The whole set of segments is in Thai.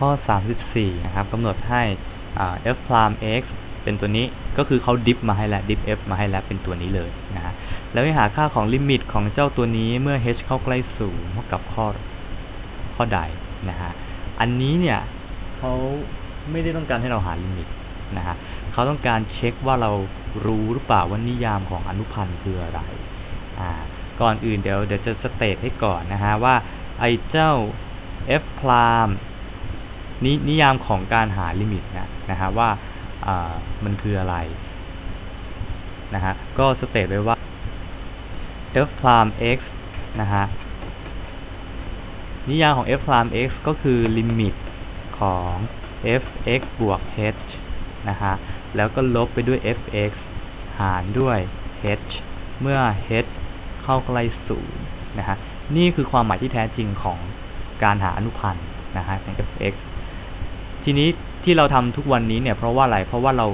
ข้อ 34 นะครับกำหนดให้ f prime x เป็นตัวนี้ก็คือเขาดิฟมาให้แล้วดิฟ f มาให้แล้วเป็นตัวนี้เลยนะฮะแล้วให้หาค่าของลิมิตของเจ้าตัวนี้เมื่อ h เข้าใกล้ศูนย์เท่ากับข้อข้อใดนะฮะอันนี้เนี่ยเขาไม่ได้ต้องการให้เราหาลิมิตนะฮะเขาต้องการเช็คว่าเรารู้หรือเปล่าว่านิยามของอนุพันธ์คืออะไรอ่าก่อนอื่นเดี๋ยวเดี๋ยวจะสเตทให้ก่อนนะฮะว่าไอ้เจ้า f prime นินิยามของการหาลิมิตนะนะฮะว่าอ่ามันคืออะไรนะฮะก็สเตทไว้ว่า f prime x นะฮะนิยามของ f prime x ก็คือลิมิตของ f(x) บวก h นะฮะแล้วก็ลบไปด้วย f(x) หารด้วย h เมื่อ h เข้าใกล้ศูนย์นะฮะนี่คือความหมายที่แท้จริงของการหาอนุพันธ์นะฮะของ f(x) ทีนี้ที่เราทำทุกวันนี้เนี่ยเพราะว่าอะไรเพราะว่าเรา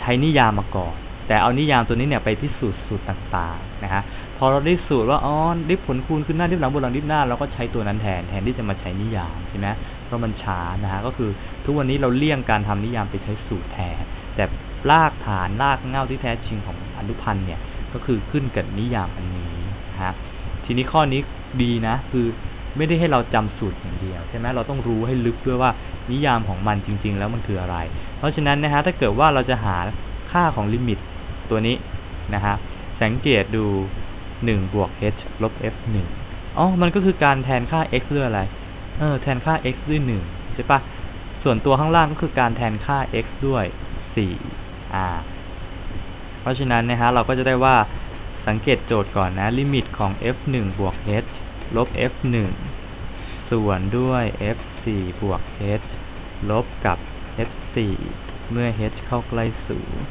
ใช้นิยามมาก่อน แต่เอานิยามตัวนี้เนี่ยไปพิสูจน์สูตรต่างๆนะฮะพอเราได้สูตรว่าอ๋อดิฟผลคูณขึ้นหน้าดิฟหลังบนหลังดิฟหน้าเราก็ใช้ตัวนั้นแทนแทนที่จะมาใช้นิยามใช่ไหมเพราะมันช้านะฮะก็คือทุกวันนี้เราเลี่ยงการทำนิยามไปใช้สูตรแทน แต่รากฐานรากเงาที่แท้จริงของอนุพันธ์เนี่ยก็คือขึ้นกับนิยามอันนี้นะฮะทีนี้ข้อนี้ดีนะคือ ไม่ได้ให้เราจำสูตรอย่างเดียวใช่ไหมเราต้องรู้ให้ลึกด้วยว่านิยามของมันจริง ๆ แล้วมันคืออะไร เพราะฉะนั้นนะฮะถ้าเกิดว่าเราจะหาค่าของลิมิตตัวนี้นะฮะสังเกตดู1บวก h ลบ f 1อ๋อ มันก็คือการแทนค่า x ด้วยอะไร เออ แทนค่า x ด้วย 1 ใช่ปะส่วนตัวข้างล่างก็คือการแทนค่า x ด้วย4อ่า เพราะฉะนั้นนะฮะ เราก็จะได้ว่าสังเกตโจทย์ก่อนนะ ลิมิตของ f 1บวก h ลบ f 1ส่วนด้วย f 4บวก h ลบกับ h 4เมื่อ h เข้าใกล้ศูนย์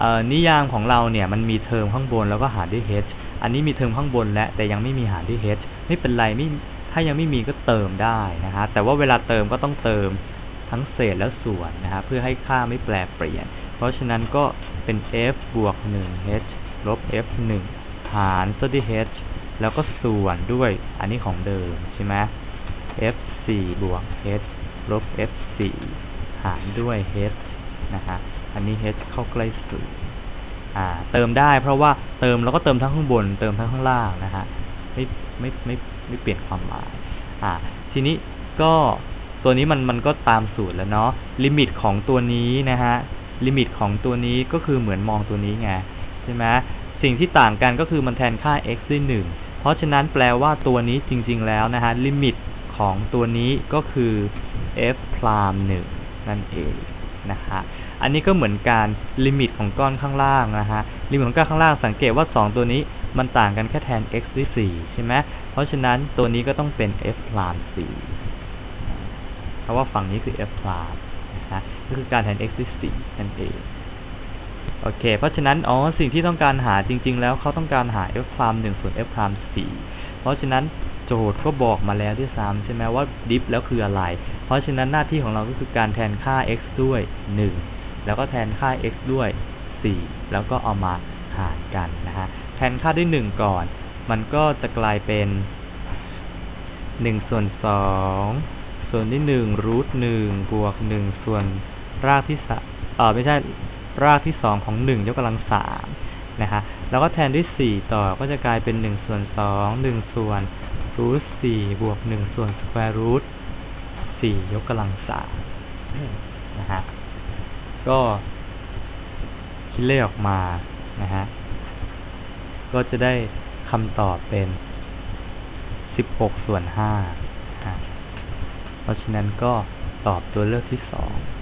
อ่อนิยามของเราเนี่ยมันมีเทอมข้างบนแล้วก็หารด้วย h อันนี้มีเทอมข้างบนและแต่ยังไม่มีหารด้วย h ไม่เป็นไรไม่ถ้ายังไม่มีก็เติมได้นะฮะแต่ว่าเวลาเติมก็ต้องเติมทั้งเศษและส่วนนะฮะเพื่อให้ค่าไม่แปรเปลี่ยน เพราะฉะนั้นก็เป็น f บวก 1h ลบ f 1หารด้วย h แล้วก็ส่วนด้วยอันนี้ของเดิมใช่ไหม f 4บวก h ลบ f 4หารด้วย h นะฮะ อันนี้ h เข้าใกล้ศูนย์อ่า เติมได้เพราะว่าเติมเราก็เติมทั้งข้างบน เติมทั้งข้างล่างนะฮะ ไม่ไม่ไม่ไม่เปลี่ยนความหมาย อ่า ทีนี้ก็ตัวนี้มันมันก็ตามสูตรแล้วเนาะ ลิมิตของตัวนี้นะฮะ ลิมิตของตัวนี้ก็คือเหมือนมองตัวนี้ไง ใช่ไหมสิ่งที่ต่างกันก็คือมันแทนค่า x ด้วยหนึ่ง เพราะฉะนั้นแปลว่าตัวนี้จริง ๆ แล้วนะฮะลิมิตของตัวนี้ก็คือ f พรามหนึ่งนั่นเองนะฮะอันนี้ก็เหมือนการลิมิตของก้อนข้างล่างนะฮะลิมิตของก้อนข้างล่างสังเกตว่า 2 ตัวนี้มันต่างกันแค่แทน x ด้วย4ใช่ไหมเพราะฉะนั้นตัวนี้ก็ต้องเป็น f พราม4เพราะว่าฝั่งนี้คือ f พรามนะฮะก็คือการแทน x ด้วย4นั่นเอง โอเค เพราะฉะนั้น อ๋อ สิ่งที่ต้องการหาจริง ๆ แล้วเขาต้องการหา f พราม1ส่วน f พราม4เพราะฉะนั้นโจทย์ก็บอกมาแล้วด้วยซ้ำใช่ไหมว่าดิฟแล้วคืออะไร เพราะฉะนั้นหน้าที่ของเราก็คือการแทนค่า x ด้วย 1 แล้วก็แทนค่า x ด้วย 4 แล้วก็เอามาหารกันนะฮะ แทนค่าด้วย 1 ก่อน มันก็จะกลายเป็น 1 ส่วน 2 ส่วนที่1รูท1บวก 1 ส่วนรากที่สเออไม่ใช่ รากที่ 2 ของ 1 ยกกำลัง3นะฮะแล้วก็แทนด้วย 4 ต่อก็จะกลายเป็น 1 ส่วน 2 1 ส่วนรูท4บวก 1 ส่วนสแควร์รูท4ยกกำลัง3นะฮะก็คิดเลขออกมานะฮะก็จะได้คำตอบเป็น 16 ส่วน5อะเพราะฉะนั้นก็ตอบตัวเลือกที่ 2